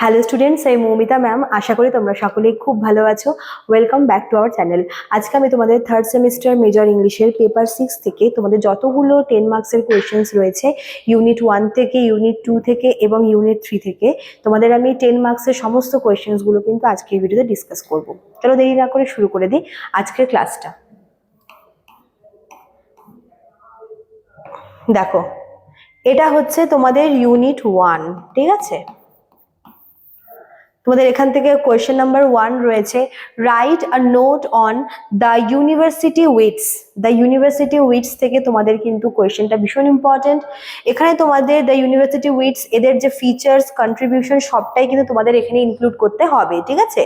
Hello students এই Moumita ma'am আশা করি তোমরা সকলেই খুব ভালো আছো। Welcome back to our channel আজকে আমি তোমাদের থার্ড সেমিস্টার মেজর ইংলিশের পেপার সিক্স থেকে তোমাদের যতগুলো টেন মার্কসের কোয়েশ্চেন্স রয়েছে ইউনিট ওয়ান থেকে ইউনিট টু থেকে এবং ইউনিট থ্রি থেকে, তোমাদের আমি টেন মার্কসের সমস্ত কোয়েশ্চেন্সগুলো কিন্তু আজকের ভিডিওতে ডিসকাস করব। চলো দেরি না করে শুরু করে দিই আজকের ক্লাসটা দেখো, এটা হচ্ছে তোমাদের ইউনিট ওয়ান ঠিক আছে? তোমাদের এখান থেকে কোয়েশ্চেন নাম্বার ওয়ান রয়েছে write a note on the university wits the university wits থেকে তোমাদের কিন্তু কোয়েশ্চেনটা ভীষণ ইম্পর্টেন্ট এখানে তোমাদের দ্য ইউনিভার্সিটি উইটস এদের যে ফিচার্স কন্ট্রিবিউশন সবটাই কিন্তু তোমাদের এখানে ইনক্লুড করতে হবে, ঠিক আছে?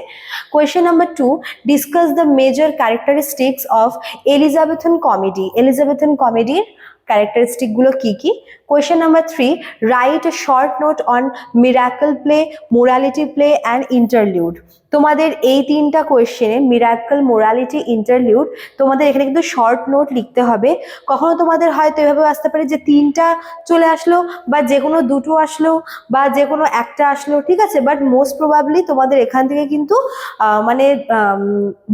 Question number two discuss the major characteristics of Elizabethan comedy Elizabethan কমেডির ক্যারেক্টারিস্টিকগুলো কি কি? Question number three write short note on miracle play morality play and interlude তোমাদের এই তিনটা কোয়েশ্চেনে মিরাকল মোরালিটি ইন্টারলিউড তোমাদের এখানে কিন্তু শর্ট নোট লিখতে হবে। কখনো তোমাদের হয়তো এভাবে আসতে পারে যে তিনটা চলে আসলো বা যে কোনো দুটো আসলো বা যে কোনো একটা আসলো, ঠিক আছে? বাট মোস্ট প্রবাবলি তোমাদের এখান থেকে কিন্তু মানে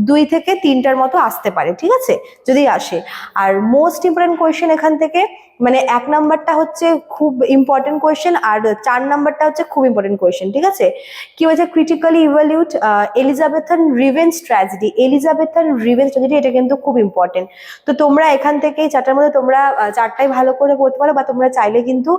দুই থেকে তিনটার মতো আসতে পারে, ঠিক আছে? যদি আসে। আর মোস্ট ইম্পর্টেন্ট কোয়েশ্চেন এখান থেকে মানে এক নাম্বারটা হচ্ছে খুব ইম্পর্টেন্ট কোয়েশ্চেন আর চার নাম্বারটা হচ্ছে খুব ইম্পর্টেন্ট কোয়েশ্চেন ঠিক আছে? কি হয়েছে critically evaluate Elizabethan revenge tragedy Elizabethan revenge tragedy এটা কিন্তু খুব ইম্পর্টেন্ট তো তোমরা এখান থেকে চারটার মধ্যে তোমরা চারটাই ভালো করে পড়তে পারো বা তোমরা চাইলে কিন্তু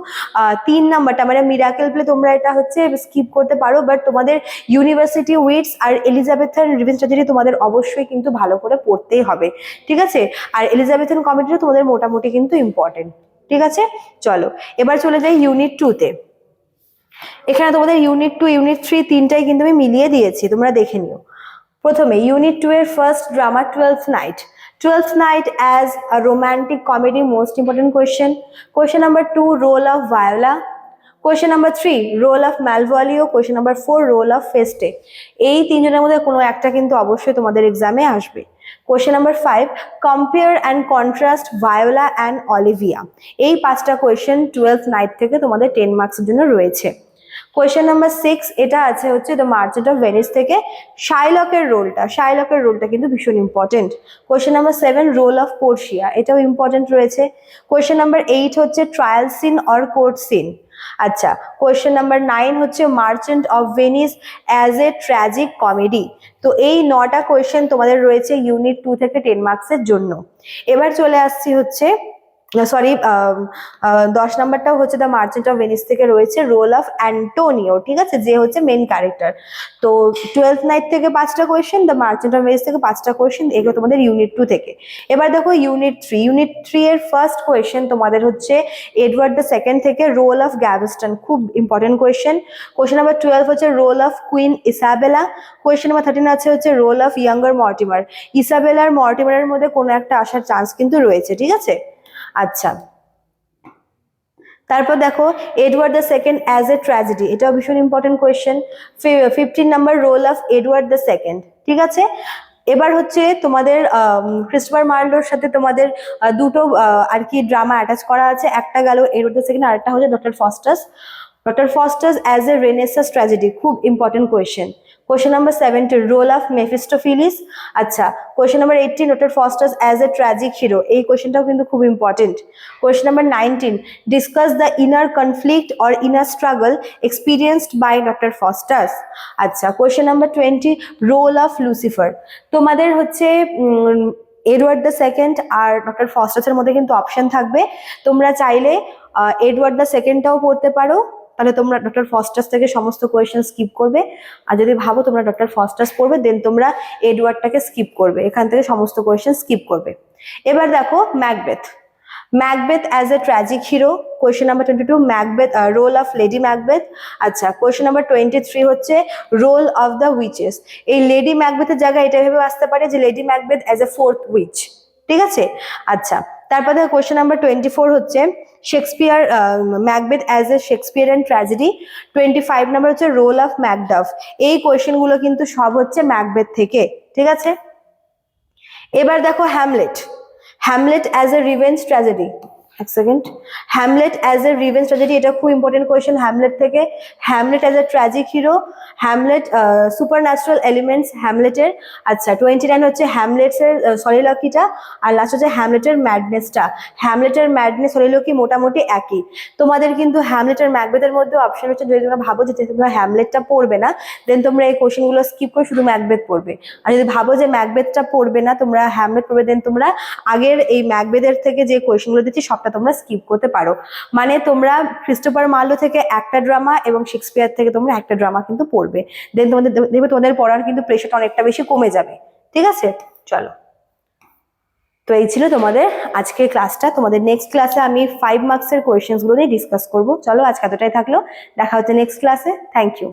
তিন নাম্বারটা মানে মিরাকেল প্লে তোমরা এটা হচ্ছে স্কিপ করতে পারো বাট তোমাদের ইউনিভার্সিটি উইটস আর এলিজাবেথন রিভেন্স ট্র্যাজেডি তোমাদের অবশ্যই কিন্তু ভালো করে পড়তেই হবে, ঠিক আছে? আর এলিজাবেথন কমিটিটা তোমাদের মোটামুটি কিন্তু ইম্পর্টেন্ট ঠিক আছে? চলো, এবার চলে যাই ইউনিট টুতে এখানে তোমাদের ইউনিট টু ইউনিট থ্রি তিনটাই কিন্তু আমি মিলিয়ে দিয়েছি, তোমরা দেখে নিও। প্রথমে ইউনিট টু এর first drama twelfth night twelfth night as a romantic comedy most important question question number two role of Viola question number three role of Malvolio question number four role of Feste এই তিনজনের মধ্যে কোনো একটা কিন্তু অবশ্যই তোমাদের এক্সামে আসবে। Question number five compare and contrast Viola and Olivia এই পাঁচটা কোয়েশ্চেন টুয়েলভ নাইট থেকে তোমাদের টেন মার্কসের জন্য রয়েছে। কোয়েশ্চেন নাম্বার সিক্স এটা আছে হচ্ছে দ্য মার্চেন্ট অফ ভেনিস থেকে শাইলকের রোলটা শাইলকের রোলটা কিন্তু ভীষণ important question number seven role of Portia এটাও ইম্পর্টেন্ট রয়েছে। কোয়েশ্চেন নাম্বার এইট হচ্ছে trial scene or court scene আচ্ছা কোয়েশ্চেন নাম্বার নাইন হচ্ছে merchant of Venice as a tragic comedy তো এই নটা কোয়েশ্চেন তোমাদের রয়েছে ইউনিট টু থেকে টেন মার্কসের জন্য। এবার চলে আসছি হচ্ছে সরি দশ নাম্বারটাও হচ্ছে দ্য মার্চেন্ট অফ ভেনিস থেকে রয়েছে রোল অফ অ্যান্টোনিও ঠিক আছে? যে হচ্ছে মেন ক্যারেক্টার তো টুয়েলথ নাইট থেকে পাঁচটা question the merchant of Venice থেকে পাঁচটা কোয়েশ্চেন এগুলো তোমাদের ইউনিট টু থেকে। এবার দেখো ইউনিট থ্রি ইউনিট থ্রি এর ফার্স্ট কোয়েশ্চেন তোমাদের হচ্ছে এডওয়ার্ড দ্য সেকেন্ড থেকে রোল অফ গ্যাভেস্টন খুব important question question number twelve হচ্ছে role of queen Isabella question number thirteen আছে হচ্ছে রোল অফ ইয়াঙ্গার মর্টিমার ইসাবেলার মর্টিমারের মধ্যে কোনো একটা আসার চান্স কিন্তু রয়েছে, ঠিক আছে? আচ্ছা। তারপর দেখো Edward the second as a tragedy এটাও ভীষণ important question fifteen number role of Edward the second ঠিক আছে? এবার হচ্ছে তোমাদের ক্রিস্টোফার মার্লোর সাথে তোমাদের দুটো আর কি ড্রামা অ্যাটাচ করা আছে। একটা গেল এডওয়ার্ড দ্য সেকেন্ড আর একটা হচ্ছে doctor Faustus doctor Faustus as a renaissance tragedy খুব important question question number seventy role of Mephistopheles আচ্ছা question number eighteen doctor Faustus as a tragic hero এই কোয়েশ্চেনটাও কিন্তু খুব important question number nineteen discuss the inner conflict or inner struggle experienced by doctor Faustus আচ্ছা question number twenty role of Lucifer তোমাদের হচ্ছে Edward the second আর doctor ফস্টাসের মধ্যে কিন্তু অপশন থাকবে। তোমরা চাইলে এডওয়ার্ড দ্য সেকেন্ডটাও পড়তে পারো। তাহলে তোমরা ডক্টর ফস্টাস থেকে সমস্ত কোয়েশ্চেন স্কিপ করবে। আর যদি ভাবো তোমরা ডক্টর ফস্টাস পড়বে দেন তোমরা এডওয়ার্ডটাকে স্কিপ করবে। এখান থেকে সমস্ত কোয়েশ্চেন স্কিপ করবে। এবার দেখো Macbeth Macbeth as a tragic hero question number twenty two Macbeth role of lady Macbeth আচ্ছা কোয়েশ্চেন নাম্বার টোয়েন্টি থ্রি হচ্ছে রোল অফ দ্য উইচেস এই লেডি ম্যাকবেথের জায়গায় এটা ভেবে আসতে পারে যে lady Macbeth as a fourth witch ঠিক আছে? আচ্ছা তারপর দেখো কোয়েশ্চেন নাম্বার টোয়েন্টি ফোর হচ্ছে Shakespeare Macbeth as a Shakespeare and tragedy twenty five number হচ্ছে রোল অফ ম্যাকডাফ এই কোয়েশ্চেনগুলো কিন্তু সব হচ্ছে ম্যাকবেথ থেকে, ঠিক আছে? এবার দেখো Hamlet Hamlet as a revenge tragedy এক second Hamlet as a revenge tragedy এটা খুব ইম্পর্টেন্ট কোয়েশ্চেন হ্যামলেট থেকে। Hamlet as a tragic hero Hamlet supernatural elements হ্যামলেটের আচ্ছা টোয়েন্টি নাইন হচ্ছে হ্যামলেটসের সলিলকিটা আর লাস্ট হচ্ছে হ্যামলেটের ম্যাডনেসটা হ্যামলেটের ম্যাডনেস সলিলকি মোটামুটি একই। তোমাদের কিন্তু হ্যামলেটের ম্যাকবেথের মধ্যে অপশন হচ্ছে, যদি তোমরা ভাবো যে তোমরা হ্যামলেটটা পড়বে না দেন তোমরা এই কোশ্চেনগুলো স্কিপ করে শুধু ম্যাকবেথ পড়বে। আর যদি ভাবো যে ম্যাকবেথটা পড়বে না, তোমরা হ্যামলেট পড়বে দেন তোমরা আগের এই ম্যাকবেথের থেকে যে কোয়েশ্চেনগুলো দিচ্ছি, সবটা তোমরা স্কিপ করতে পারো। মানে তোমরা ক্রিস্টোফার মার্লো থেকে একটা ড্রামা এবং শেক্সপিয়ার থেকে তোমরা একটা ড্রামা কিন্তু পড়বে। দেন তোমাদের, দেখবে তোমাদের পড়ার কিন্তু প্রেশারটা অনেকটা বেশি কমে যাবে। ঠিক আছে? চলো। তো এই ছিল তোমাদের আজকের ক্লাসটা তোমাদের নেক্সট ক্লাসে আমি ফাইভ মার্কসের কোয়েশনসগুলো নিয়ে ডিসকাস করব। চলো, আজকে এতটাই থাকল। দেখা হচ্ছে নেক্সট ক্লাসে থ্যাংক ইউ